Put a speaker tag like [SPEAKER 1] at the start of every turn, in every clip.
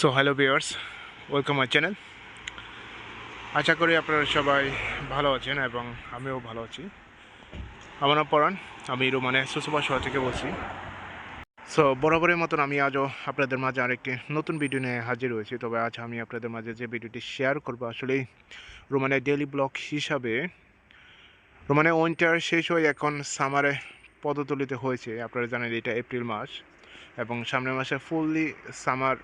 [SPEAKER 1] So hello viewers welcome my channel আশা করি আপনারা সবাই ভালো আছেন এবং আমিও ভালো আছি। আমার নাম পরাণ, আমি রোমানে সুসভা শহর থেকে বলছি। সো বরাবরের মতন আমি আজও আপনাদের মাঝে আরেকটি নতুন ভিডিও নিয়ে হাজির হয়েছি। তবে আজ আমি আপনাদের মাঝে যে ভিডিওটি শেয়ার করব, আসলে রোমানের ডেলি ব্লগ হিসাবে রোমানে উইন্টার শেষ হয়ে এখন সামারে পদতলিত হয়েছে। আপনারা জানেন এটা এপ্রিল মাস এবং সামনের মাসে ফুললি সামার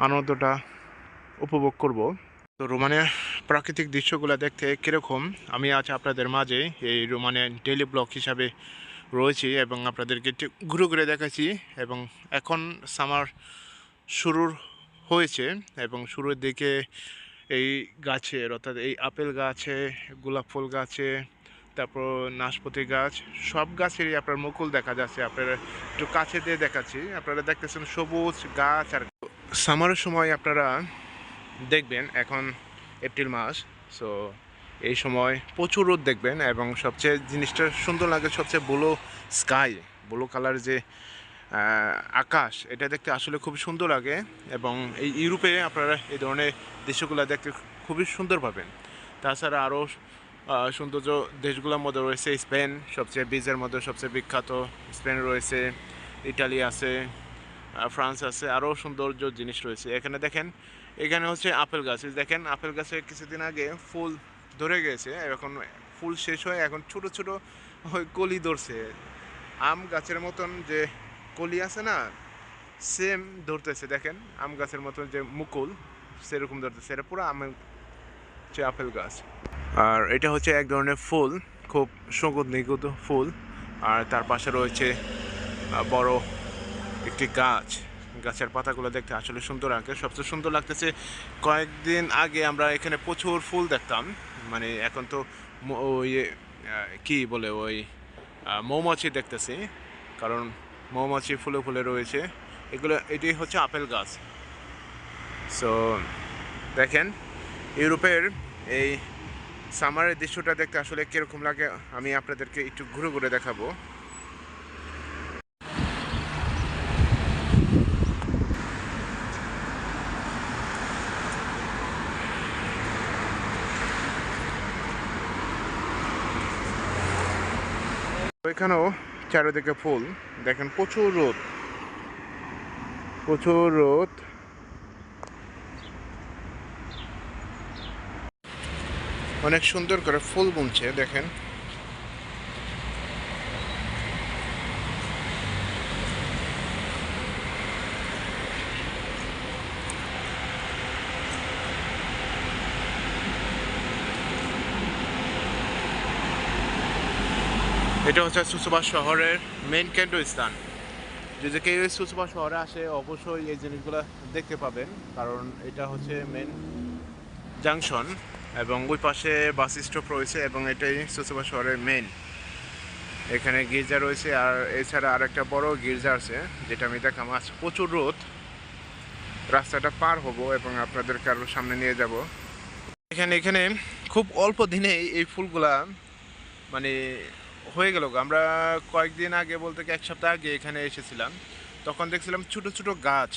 [SPEAKER 1] আনন্দটা উপভোগ করব। তো রোমানের প্রাকৃতিক দৃশ্যগুলো দেখতে কীরকম? আমি আজ আপনাদের মাঝে এই রোমানের ডেলি ব্লগ হিসাবে রয়েছি এবং আপনাদেরকে ঘুরে ঘুরে দেখাচ্ছি এবং এখন সামার শুরুর হয়েছে এবং শুরুর দিকে এই গাছের অর্থাৎ এই আপেল গাছে, গোলাপ ফুল গাছে, তারপর নাশপাতি গাছ, সব গাছেরই আপনার মুকুল দেখা যাচ্ছে। আপনারা একটু কাছে দিয়ে দেখাচ্ছি। আপনারা দেখতেছেন সবুজ গাছ আর সামারের সময় আপনারা দেখবেন, এখন এপ্রিল মাস সো এই সময় প্রচুর রোদ দেখবেন এবং সবচেয়ে জিনিসটা সুন্দর লাগে সবচেয়ে ব্লু স্কাই ব্লু কালার যে আকাশ, এটা দেখতে আসলে খুব সুন্দর লাগে এবং এই ইউরোপে আপনারা এই ধরনের দৃশ্যগুলো দেখতে খুবই সুন্দর পাবেন। তাছাড়া আরও সৌন্দর্য দেশগুলোর মধ্যে রয়েছে স্পেন, সবচেয়ে বীজের মধ্যে সবচেয়ে বিখ্যাত স্পেন রয়েছে, ইটালি আছে ফ্রান্স আছে আরও সৌন্দর্য জিনিস রয়েছে। এখানে দেখেন, এখানে হচ্ছে আপেল গাছ। দেখেন, আপেল গাছে কিছুদিন আগে ফুল ধরে গেছে, এখন ফুল শেষ হয়ে এখন ছোট ছোট কলি ধরছে। আম গাছের মতন যে কলি আছে না সেম ধরতেছে। দেখেন, আম গাছের মতন যে মুকুল, সেরকম ধরতেছে। এটা পুরো আমের হচ্ছে আপেল গাছ। আর এটা হচ্ছে এক ধরনের ফুল, খুব সুগন্ধ নিগত ফুল। আর তার পাশে রয়েছে বড় একটি গাছ। গাছের পাতাগুলো দেখতে আসলে সুন্দর লাগে সবচেয়ে সুন্দর লাগতেছে, কয়েকদিন আগে আমরা এখানে প্রচুর ফুল দেখতাম। মানে এখন তো ওই কি বলে ওই মৌমাছি দেখতেছি। কারণ মৌমাছি ফুলে ফুলে রয়েছে। এগুলো, এটি হচ্ছে আপেল গাছ। সো দেখেন, ইউরোপের এই সামারের দৃশ্যটা দেখতে আসলে কীরকম লাগে, আমি আপনাদেরকে একটু ঘুরে ঘুরে দেখাবো। এখানেও চারিদিকে ফুল। দেখেন প্রচুর রোদ। প্রচুর রোদ। অনেক সুন্দর করে ফুল বুনছে দেখেন। এটা হচ্ছে সুসুবা শহরের মেইন কেন্দ্রস্থান। যদি কেউ সুসুবা শহরে আসে, অবশ্যই এই জিনিসগুলো দেখতে পাবেন। কারণ এটা হচ্ছে মেন জাংশন এবং ওই পাশে বাস স্টপ রয়েছে এবং এটাই সুসুবা শহরের মেন এখানে গির্জা রয়েছে আর এছাড়া আরেকটা বড় গির্জা আছে, যেটা আমি দেখাম আজ প্রচুর রোদ। রাস্তাটা পার হব এবং আপনাদেরকে আরও সামনে নিয়ে যাব। এখানে এখানে খুব অল্প দিনে এই ফুলগুলা মানে হয়ে গেল আমরা কয়েকদিন আগে বলতে এক সপ্তাহ আগে এখানে এসেছিলাম। তখন দেখছিলাম ছোট ছোট গাছ।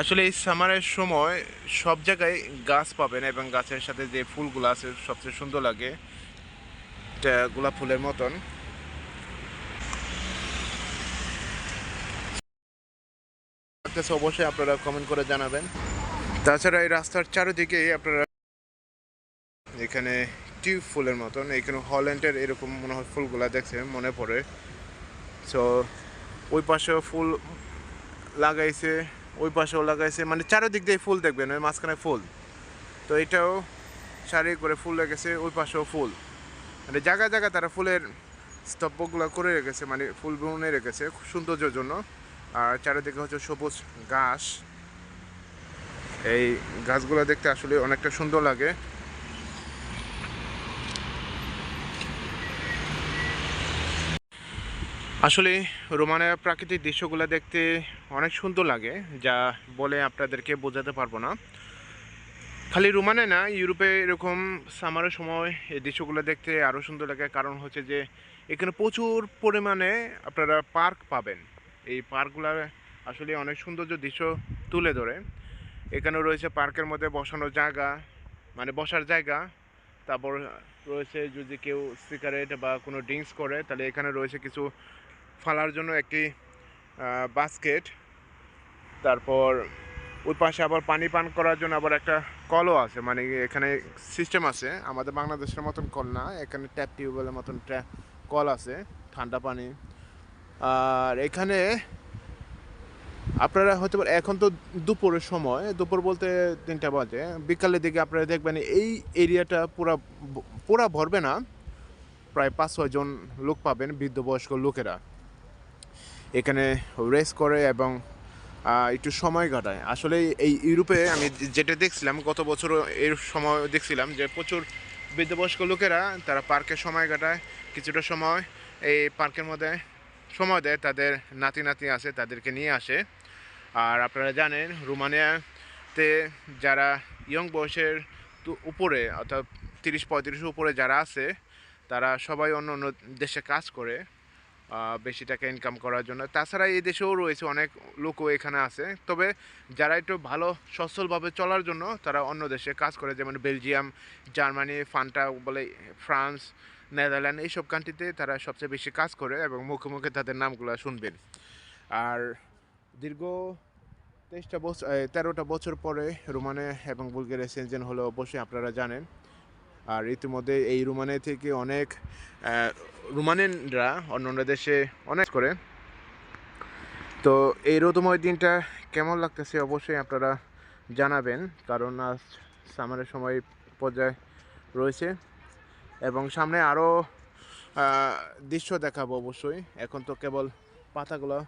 [SPEAKER 1] আসলে এই সামারের সময় সব জায়গায় গাছ পাবেন এবং গাছের সাথে যে ফুলগুলো আছে সবচেয়ে সুন্দর লাগে গোলাপ ফুলের মতন। অবশ্যই আপনারা কমেন্ট করে জানাবেন। তাছাড়া এই রাস্তার চারিদিকে আপনারা এখানে টিউব ফুলের মতন, এখানে হল্যান্ডের এরকম মনে হয় ফুলগুলা দেখছে, মনে পড়ে। সো ওই পাশেও ফুল লাগাইছে, ওই পাশেও লাগাইছে মানে চারিদিক দিয়ে ফুল দেখবেন, ওই মাঝখানে ফুল। তো এটাও সারি করে ফুল রেখেছে ওই পাশেও ফুল। মানে জায়গায় জায়গায় তারা ফুলের স্তব্ধগুলো করে রেখেছে মানে ফুল বুনে রেখেছে, খুব সৌন্দর্যের জন্য। আর চারিদিকে হচ্ছে সবুজ ঘাস। এই গাছগুলো দেখতে আসলে অনেকটা সুন্দর লাগে। আসলে রোমানের প্রাকৃতিক দৃশ্যগুলো দেখতে অনেক সুন্দর লাগে, যা বলে আপনাদেরকে বোঝাতে পারব না। খালি রোমানে না, ইউরোপে এরকম সামারের সময় এই দৃশ্যগুলো দেখতে আরও সুন্দর লাগে। কারণ হচ্ছে যে, এখানে প্রচুর পরিমাণে আপনারা পার্ক পাবেন। এই পার্কগুলো আসলে অনেক সৌন্দর্য দৃশ্য তুলে ধরে। এখানে রয়েছে পার্কের মধ্যে বসানোর জায়গা মানে বসার জায়গা। তারপর রয়েছে যদি কেউ সিগারেট বা কোনো ড্রিঙ্কস করে, তাহলে এখানে রয়েছে কিছু ফালার জন্য একটি বাস্কেট তারপর ওই পাশে আবার পানি পান করার জন্য আবার একটা কলও আছে। মানে এখানে সিস্টেম আছে। আমাদের বাংলাদেশের মতন কল না। এখানে ট্যাপ টিউবওয়েলের মতন কল আছে। ঠান্ডা পানি। আর এখানে আপনারা হয়তো এখন তো দুপুরের সময়। দুপুর বলতে তিনটা বাজে। বিকালের দিকে আপনারা দেখবেন এই এরিয়াটা পুরা পুরা ভরবে না। প্রায় পাঁচ ছয় জন লোক পাবেন বৃদ্ধ বয়স্ক লোকেরা। এখানে রেস করে এবং একটু সময় কাটায়। আসলে এই ইউরোপে আমি যেটা দেখছিলাম, গত বছর এর সময় দেখছিলাম যে প্রচুর বৃদ্ধবয়স্ক লোকেরা, তারা পার্কে সময় কাটায়, কিছুটা সময় এই পার্কের মধ্যে সময় দেয়, তাদের নাতি নাতি আছে, তাদেরকে নিয়ে আসে। আর আপনারা জানেন, রোমানিয়াতে যারা ইয়ং বয়সের উপরে, অর্থাৎ তিরিশ পঁয়ত্রিশ উপরে যারা আছে, তারা সবাই অন্য অন্য দেশে কাজ করে। বেশি টাকা ইনকাম করার জন্য। তাছাড়া এই দেশেও রয়েছে অনেক লোকও এখানে আছে। তবে যারা একটু ভালো, সচ্ছলভাবে চলার জন্য তারা অন্য দেশে কাজ করে, যেমন বেলজিয়াম, জার্মানি, ফান্টা বলে ফ্রান্স, নেদারল্যান্ড, এইসব কান্ট্রিতে তারা সবচেয়ে বেশি কাজ করে এবং মুখে মুখে তাদের নামগুলো শুনবেন। আর দীর্ঘ তেইশটা বছর তেরোটা বছর পরে রোমানে এবং বুলগেরিয়া সেনজেন হলো অবশ্যই আপনারা জানেন। আর ইতিমধ্যে এই রোমানে থেকে অনেক আহ, রোমানিয়ানরা অন্য অন্য দেশে অনেক করে। তো এই রোদময় দিনটা কেমন লাগতেছে অবশ্যই আপনারা জানাবেন কারণ আজ সামারের সময় পর্যায়ে রয়েছে। এবং সামনে আরও দৃশ্য দেখাবো অবশ্যই। এখন তো কেবল পাতাগুলো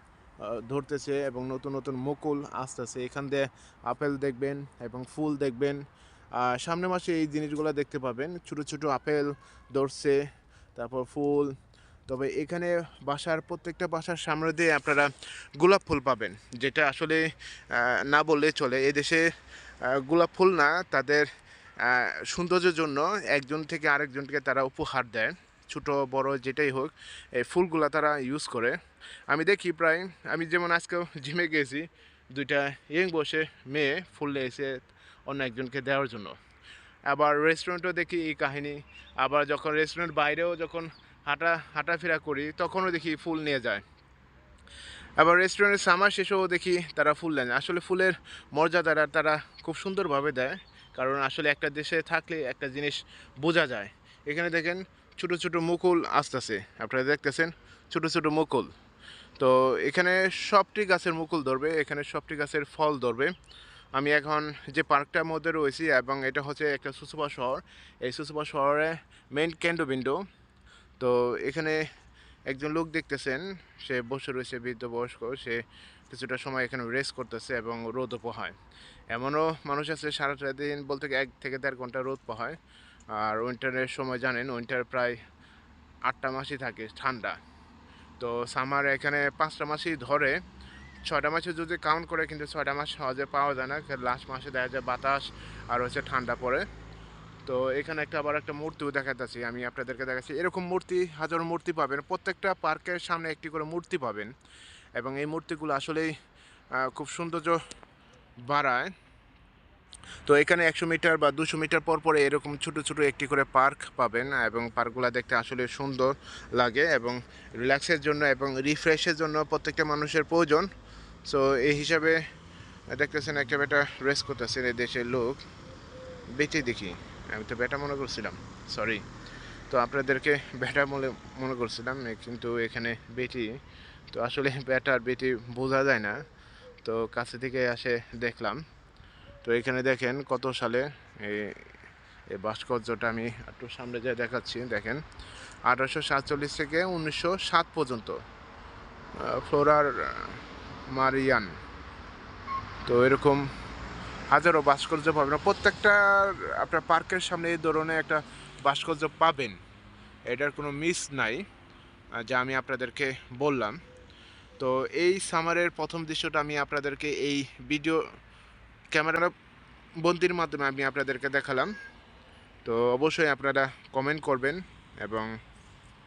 [SPEAKER 1] ধরতেছে এবং নতুন নতুন মুকুল আসতেছে। এখান দিয়ে আপেল দেখবেন এবং ফুল দেখবেন। আহ, সামনের মাসে এই জিনিসগুলো দেখতে পাবেন। ছোট ছোট আপেল ধরছে তারপর ফুল। তবে এখানে বাসার প্রত্যেকটা বাসার সামনে দিয়ে আপনারা গোলাপ ফুল পাবেন যেটা আসলে না বললে চলে। এই দেশে গোলাপ ফুল না তাদের সৌন্দর্যের জন্য একজন থেকে আরেকজনকে তারা উপহার দেয় ছোট বড় যেটাই হোক এই ফুলগুলা তারা ইউজ করে। আমি দেখি প্রায় আমি যেমন আজকেও জিমে গেছি দুইটা ইয়ং বসে মেয়ে ফুল এসে অন্য একজনকে দেওয়ার জন্য। আবার রেস্টুরেন্টেও দেখি এই কাহিনী। আবার যখন রেস্টুরেন্ট বাইরেও যখন হাঁটা, হাঁটাফেরা করি, তখনও দেখি ফুল নিয়ে যায়। আবার রেস্টুরেন্টের সামার শেষেও দেখি তারা ফুল নেন আসলে ফুলের মর্যাদাটা তারা খুব সুন্দরভাবে দেয়। কারণ আসলে একটা দেশে থাকলে একটা জিনিস বোঝা যায়। এখানে দেখেন ছোট ছোট মুকুল আসতেছে। আপনারা দেখতেছেন ছোট ছোট মুকুল। তো এখানে সবটি গাছের মুকুল ধরবে, এখানে সবটি গাছের ফল ধরবে। আমি এখন যে পার্কটার মধ্যে রয়েছি এবং এটা হচ্ছে একটা সুসুপা শহর। এই সুসুপা শহরে মেইন কেন্দ্রবিন্দু তো এখানে একজন লোক দেখতেছেন, সে বসে রয়েছে বৃদ্ধ বয়স্ক সে কিছুটা সময় এখানে রেস্ট করতেছে এবং রোদও পোহায়। এমনও মানুষ আছে, সারাটা দিন বলতে এক থেকে দেড় ঘণ্টা রোদ পোহায়। আর উইন্টারের সময় জানেন উইন্টার প্রায় আটটা মাসই থাকে ঠান্ডা। তো সামার এখানে পাঁচটা মাসই ধরে। ছয়টা মাসে যদি কাউন্ট করে কিন্তু ছয়টা মাস সহজে পাওয়া যায় না। লাস্ট মাসে দেখা যায় বাতাস আর হচ্ছে ঠান্ডা পড়ে। তো এখানে একটা আবার একটা মূর্তিও দেখাতেছি আমি আপনাদেরকে দেখাচ্ছি এরকম মূর্তি, হাজারো মূর্তি পাবেন। প্রত্যেকটা পার্কের সামনে একটি করে মূর্তি পাবেন। এবং এই মূর্তিগুলো আসলেই খুব সৌন্দর্য বাড়ায়। তো এখানে একশো মিটার বা দুশো মিটার পর পরে এরকম ছোট ছোট একটি করে পার্ক পাবেন। এবং পার্কগুলো দেখতে আসলে সুন্দর লাগে এবং রিল্যাক্সের জন্য এবং রিফ্রেশের জন্য প্রত্যেকটা মানুষের প্রয়োজন। সো এই হিসাবে দেখতেছেন একটা বেটা রেস্ট করতেছেন এই দেশের লোক। বেটে দেখি। আমি তো বেটা মনে করছিলাম সরি তো আপনাদেরকে বেটা মনে মনে করছিলাম কিন্তু এখানে বেটি তো আসলে বেটা আর বেটি বোঝা যায় না। তো কাছে থেকে আসে দেখলাম। তো এখানে দেখেন কত সালে এই এই ভাস্কর্যটা আমি একটু সামনে যেয়ে দেখাচ্ছি, দেখেন। আঠারোশো সাতচল্লিশ থেকে উনিশশো সাত পর্যন্ত। ফ্লোরার মারিয়ান। তো এরকম হাজারো ভাস্কর্য পাবেন। প্রত্যেকটা, আপনার পার্কের সামনে এই ধরনের একটা ভাস্কর্য পাবেন। এটার কোনো মিস নাই যা আমি আপনাদেরকে বললাম। তো এই সামারের প্রথম দৃশ্যটা আমি আপনাদেরকে এই ভিডিও ক্যামেরা বন্দির মাধ্যমে আমি আপনাদেরকে দেখালাম। তো অবশ্যই আপনারা কমেন্ট করবেন এবং